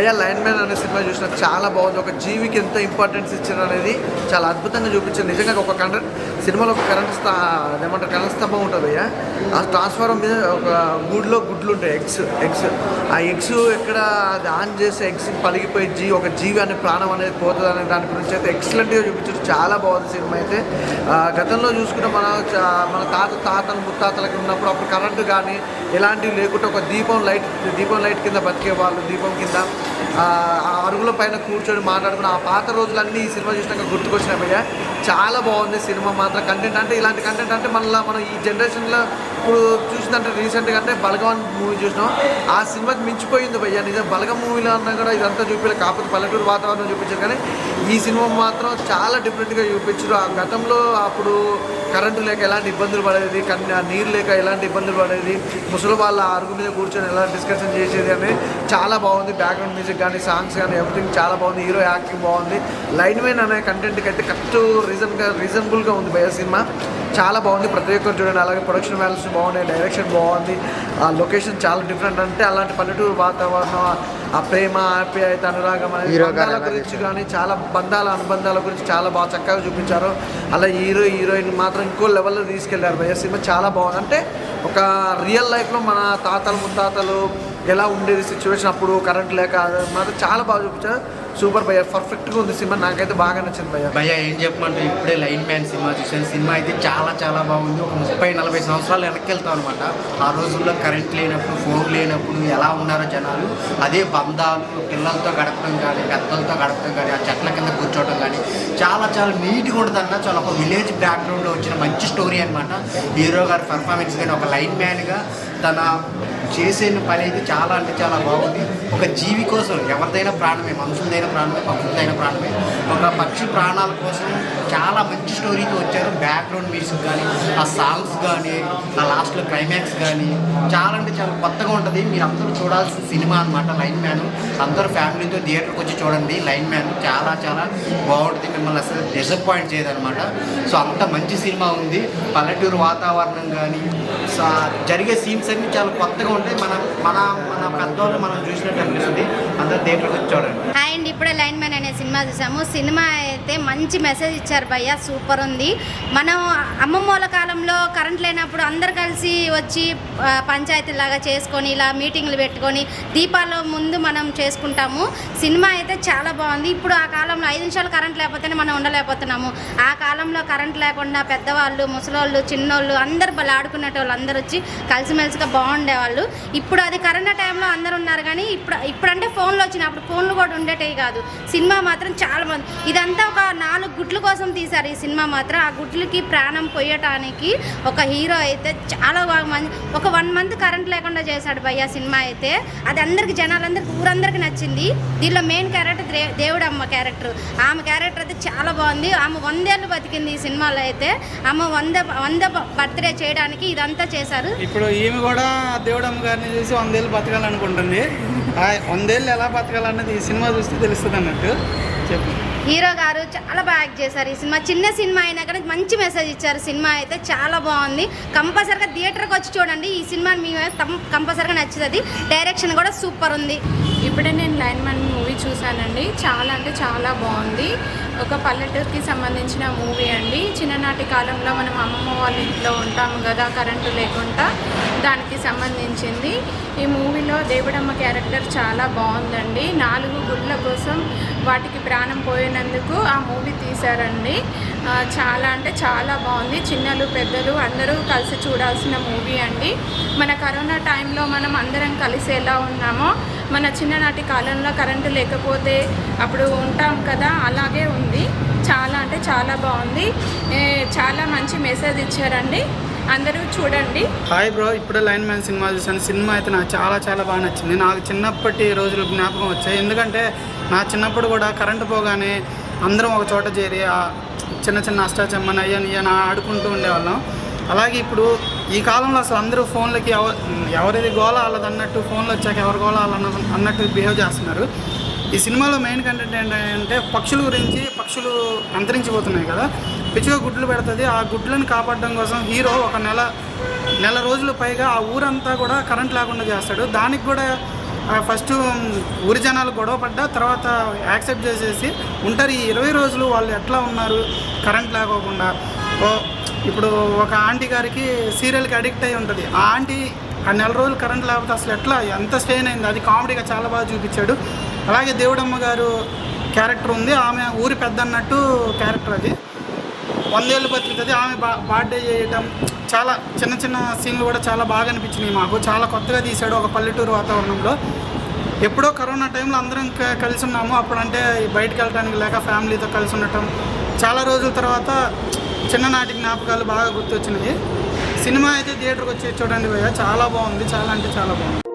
భయ్య line man అనే cinema చూసిన చాలా బాగుంది. ఒక జీవికి ఎంత ఇంపార్టెన్స్ ఇచ్చారు అనేది చాలా అద్భుతంగా చూపించారు. నిజంగా ఒక కరెంట్ సినిమాలో ఒక కరెంట్ స్థా ఏమంటారు కరెంట్ స్తంభం ఉంటుంది అయ్యా ఆ ట్రాన్స్ఫార్మర్ మీద ఒక గుడ్లో గుడ్లు ఉంటాయి ఎగ్స్ ఎగ్స్. ఆ ఎగ్స్ ఎక్కడ అది ఆన్ చేసి ఎగ్స్ పలిగిపోయి జీ ఒక జీవి అనే ప్రాణం అనేది పోతుంది అనే దాని గురించి అయితే ఎక్సలెంట్గా చూపించారు. చాలా బాగుంది సినిమా అయితే. గతంలో చూసుకుంటే మన మన తాత తాతలు ముత్తాతలకి ఉన్నప్పుడు అప్పుడు కరెంటు కానీ ఎలాంటివి లేకుండా ఒక దీపం లైట్ దీపం లైట్ కింద బతికే వాళ్ళు దీపం కింద ఆ అరుగుల పైన కూర్చొని మాట్లాడుకుని ఆ పాత రోజులన్నీ ఈ సినిమా చూసినాక గుర్తుకొచ్చినాయి చాలా బాగుంది సినిమా మాత్రం. కంటెంట్ అంటే ఇలాంటి కంటెంట్ అంటే మళ్ళీ మనం ఈ జనరేషన్లో ఇప్పుడు చూసిందంటే రీసెంట్గా అంటే బలగం మూవీ చూసినాం. ఆ సినిమాకి మించిపోయింది భయ్య. నిజం బలగం మూవీలో అన్నా కూడా ఇదంతా చూపించలేదు కాకపోతే పల్లెటూరు వాతావరణం చూపించారు కానీ ఈ సినిమా మాత్రం చాలా డిఫరెంట్గా చూపించారు. ఆ గతంలో అప్పుడు కరెంటు లేక ఎలాంటి ఇబ్బందులు పడేది కన్య నీరు లేక ఎలాంటి ఇబ్బందులు పడేది ముసలి వాళ్ళ అరుగు మీద కూర్చొని ఎలా డిస్కషన్ చేసేది అని చాలా బాగుంది. బ్యాక్గ్రౌండ్ మ్యూజిక్ కానీ సాంగ్స్ కానీ ఎవ్రీథింగ్ చాలా బాగుంది. హీరో యాక్టింగ్ బాగుంది. లైన్ మెయిన్ అనే కంటెంట్కి అయితే కరెక్ట్ రీజన్గా రీజనబుల్గా ఉంది భయ సినిమా. చాలా బాగుంది. ప్రతి ఒక్కరు చూడండి. అలాగే ప్రొడక్షన్ వాల్యూస్ బాగున్నాయి. డైరెక్షన్ బాగుంది. ఆ లొకేషన్ చాలా డిఫరెంట్ అంటే అలాంటి పల్లెటూరు వాతావరణం ఆ ప్రేమ ఆప్యాయత అనురాగం అనేది హీరో గారు బంధాల గురించి కానీ చాలా బంధాల అనుబంధాల గురించి చాలా బాగా చక్కగా చూపించారు. అలా హీరో హీరోయిన్ మాత్రం ఇంకో లెవెల్లో తీసుకెళ్ళారు భయ సినిమా చాలా బాగుంది. అంటే ఒక రియల్ లైఫ్లో మన తాతలు ముత్తాతలు ఎలా ఉండేది సిచ్యువేషన్ అప్పుడు కరెంట్ లేక మాత్రం చాలా బాగా చూపించారు. సూపర్ భయ్య. పర్ఫెక్ట్గా ఉంది సినిమా. నాకైతే బాగా నచ్చింది భయ్య. భయ్య ఏం చెప్పమంటే ఇప్పుడే లైన్ మ్యాన్ సినిమా చూసాను సినిమా అయితే చాలా చాలా బాగుంది. ఒక ముప్పై నలభై సంవత్సరాలు వెనక్కి వెళ్తాం అనమాట ఆ రోజుల్లో కరెంట్ లేనప్పుడు ఫోన్ లేనప్పుడు ఎలా ఉన్నారో జనాలు అదే బంధాలు పిల్లలతో గడపడం కానీ పెద్దలతో గడపడం కానీ ఆ చెట్ల కింద కూర్చోవడం కానీ చాలా చాలా నీట్గా ఉంటుంది అన్న చాలా ఒక విలేజ్ బ్యాక్గ్రౌండ్లో వచ్చిన మంచి స్టోరీ అనమాట హీరో గారి పర్ఫార్మెన్స్ కానీ ఒక లైన్ మ్యాన్గా తన చేసే పని అయితే చాలా అంటే చాలా బాగుంది. ఒక జీవి కోసం ఎవరిదైనా ప్రాణమే మనుషులదైన ప్రాణమే పక్షులదైన ప్రాణమే. ఒక పక్షి ప్రాణాల కోసం చాలా మంచి స్టోరీతో వచ్చారు. బ్యాక్గ్రౌండ్ మ్యూజిక్ కానీ ఆ సాంగ్స్ కానీ ఆ లాస్ట్లో క్లైమాక్స్ కానీ చాలా అంటే చాలా కొత్తగా ఉంటుంది. మీరు అందరూ చూడాల్సిన సినిమా అనమాట లైన్ మ్యాన్. అందరూ ఫ్యామిలీతో థియేటర్కి వచ్చి చూడండి లైన్ మ్యాన్. చాలా చాలా బాగుంటుంది మిమ్మల్ని అసలు డిసప్పాయింట్ చేయదనమాట సో అంత మంచి సినిమా ఉంది. పల్లెటూరు వాతావరణం కానీ జరిగే సీన్స్ అన్ని చాలా కొత్తగా ఉంటాయి. మన మన మన పెద్దోళ్ళు మనం చూసినట్టు అనిపిస్తుంది. అందరూ థియేటర్కి వచ్చి చూడండి. హాయ్ అండి ఇప్పుడే లైన్ మ్యాన్ అనే సినిమా చూసాము. సినిమా అయితే మంచి మెసేజ్ ఇచ్చారు భయ్య. సూపర్ ఉంది. మనం అమ్మమ్మ కాలంలో కరెంట్ లేనప్పుడు అందరు కలిసి వచ్చి పంచాయతీ పంచాయతీలాగా చేసుకొని ఇలా మీటింగ్లు పెట్టుకొని దీపాల ముందు మనం చేసుకుంటాము. సినిమా అయితే చాలా బాగుంది. ఇప్పుడు ఆ కాలంలో ఐదు నిమిషాలు కరెంట్ లేకపోతేనే మనం ఉండలేకపోతున్నాము. ఆ కాలంలో కరెంట్ లేకుండా పెద్దవాళ్ళు ముసలోళ్ళు చిన్నోళ్ళు అందరు బలాడుకునేటోళ్ళు అందరూ వచ్చి కలిసిమెలిసిగా బాగుండేవాళ్ళు. ఇప్పుడు అది కరోనా టైంలో అందరు ఉన్నారు కానీ ఇప్పుడు ఇప్పుడంటే ఫోన్లు వచ్చినాయి. అప్పుడు ఫోన్లు కూడా ఉండేటివి కాదు. సినిమా మాత్రం చాలా మంది ఇదంతా ఒక నాలుగు గుడ్ల కోసం తీశారు ఈ సినిమా మాత్రం. ఆ గుడ్లకి ప్రాణం పోయటానికి ఒక హీరో అయితే చాలా బాగా మంది ఒక వన్ మంత్ కరెంట్ లేకుండా చేశాడు భయ్య సినిమా అయితే. అది అందరికి జనాలందరికీ ఊరందరికీ నచ్చింది. దీనిలో మెయిన్ క్యారెక్టర్ దే- దేవుడమ్మ క్యారెక్టర్. ఆమె క్యారెక్టర్ అయితే చాలా బాగుంది. ఆమె వందేళ్ళు బతికింది ఈ సినిమాలో అయితే. ఆమె వంద వంద బర్త్డే చేయడానికి ఇదంతా చేశారు? ఇప్పుడు ఈమె కూడా దేవుడమ్మ గారిని చూసి వందేళ్ళు బతకాలనుకుంటుంది. వందేళ్ళు ఎలా బతకాలన్నది ఈ సినిమా చూస్తే తెలుస్తుంది అన్నట్టు చెప్పు. హీరో గారు చాలా బాగా యాక్ట్ చేశారు ఈ సినిమా. చిన్న సినిమా అయినా కానీ మంచి మెసేజ్ ఇచ్చారు. సినిమా అయితే చాలా బాగుంది. కంపల్సరిగా థియేటర్కి వచ్చి చూడండి. ఈ సినిమా మీ కంపల్సరిగా నచ్చుతుంది. డైరెక్షన్ కూడా సూపర్ ఉంది. ఇప్పుడే నేను లైన్ మన్ మూవీ చూశానండి. చాలా అంటే చాలా బాగుంది. ఒక పల్లెటూరుకి సంబంధించిన మూవీ అండి. చిన్ననాటి కాలంలో మనం అమ్మమ్మ వాళ్ళ ఇంట్లో ఉంటాము కదా కరెంటు లేకుండా దానికి సంబంధించింది. ఈ మూవీలో దేవుడమ్మ క్యారెక్టర్ చాలా బాగుందండి. నాలుగు గుళ్ళ కోసం వాటికి ప్రాణం పోయినందుకు ఆ మూవీ తీశారండి. చాలా అంటే చాలా బాగుంది. చిన్నలు పెద్దలు అందరూ కలిసి చూడాల్సిన మూవీ అండి. మన కరోనా టైంలో మనం అందరం కలిసి ఎలా ఉన్నామో మన చిన్ననాటి కాలంలో కరెంటు లేకపోతే అప్పుడు ఉంటాం కదా అలాగే ఉంది. చాలా అంటే చాలా బాగుంది. చాలా మంచి మెసేజ్ ఇచ్చారండి. అందరూ చూడండి. హాయ్ బ్రో ఇప్పుడే లైన్ మ్యాన్ సినిమా చూసాను సినిమా అయితే నాకు చాలా చాలా బాగా నచ్చింది. నాకు చిన్నప్పటి రోజులు జ్ఞాపకం వచ్చాయి. ఎందుకంటే నా చిన్నప్పుడు కూడా కరెంటు పోగానే అందరం ఒక చోట చేరి చిన్న చిన్న అష్టాచమ్మని అయ్యని ఇయ్యని ఆడుకుంటూ ఉండేవాళ్ళం. అలాగే ఇప్పుడు ఈ కాలంలో అసలు అందరూ ఫోన్లకి ఎవ ఎవరిది గోల వాళ్ళది అన్నట్టు ఫోన్లు వచ్చాక ఎవరి గోల అన్నట్టు బిహేవ్ చేస్తున్నారు. ఈ సినిమాలో మెయిన్ కంటెంట్ ఏంటంటే పక్షుల గురించి పక్షులు అంతరించిపోతున్నాయి కదా. పిచ్చిగా గుడ్లు పెడుతుంది. ఆ గుడ్లను కాపాడడం కోసం హీరో ఒక నెల నెల రోజులు పైగా ఆ ఊరంతా కూడా కరెంట్ లేకుండా చేస్తాడు. దానికి కూడా ఫస్ట్ ఊరి జనాలు గొడవ పడ్డా తర్వాత యాక్సెప్ట్ చేసేసి ఉంటారు. ఈ ఇరవై రోజులు వాళ్ళు ఎట్లా ఉన్నారు? కరెంట్ లేకోకుండా. ఇప్పుడు ఒక ఆంటీ గారికి సీరియల్కి అడిక్ట్ అయి ఉంటుంది. ఆ ఆంటీ ఆ నెల రోజులు కరెంట్ లేకపోతే అసలు ఎట్లా? ఎంత స్ట్రెయిన్ అయింది? అది కామెడీగా చాలా బాగా చూపించాడు. అలాగే దేవుడమ్మ గారు క్యారెక్టర్ ఉంది. ఆమె ఊరి పెద్ద అన్నట్టు క్యారెక్టర్ అది. వందేళ్ళు బతుకుతుంది. ఆమె బా బర్త్డే చేయటం చాలా చిన్న చిన్న సీన్లు కూడా చాలా బాగా అనిపించినాయి మాకు. చాలా కొత్తగా తీశాడు ఒక పల్లెటూరు వాతావరణంలో. ఎప్పుడో కరోనా టైంలో అందరం కలిసి ఉన్నాము. అప్పుడంటే బయటకు వెళ్ళడానికి లేక ఫ్యామిలీతో కలిసి ఉండటం. చాలా రోజుల తర్వాత చిన్ననాటి జ్ఞాపకాలు బాగా గుర్తొచ్చినాయి సినిమా అయితే థియేటర్కి వచ్చి చూడండి భయ్య. చాలా బాగుంది. చాలా అంటే చాలా బాగుంది.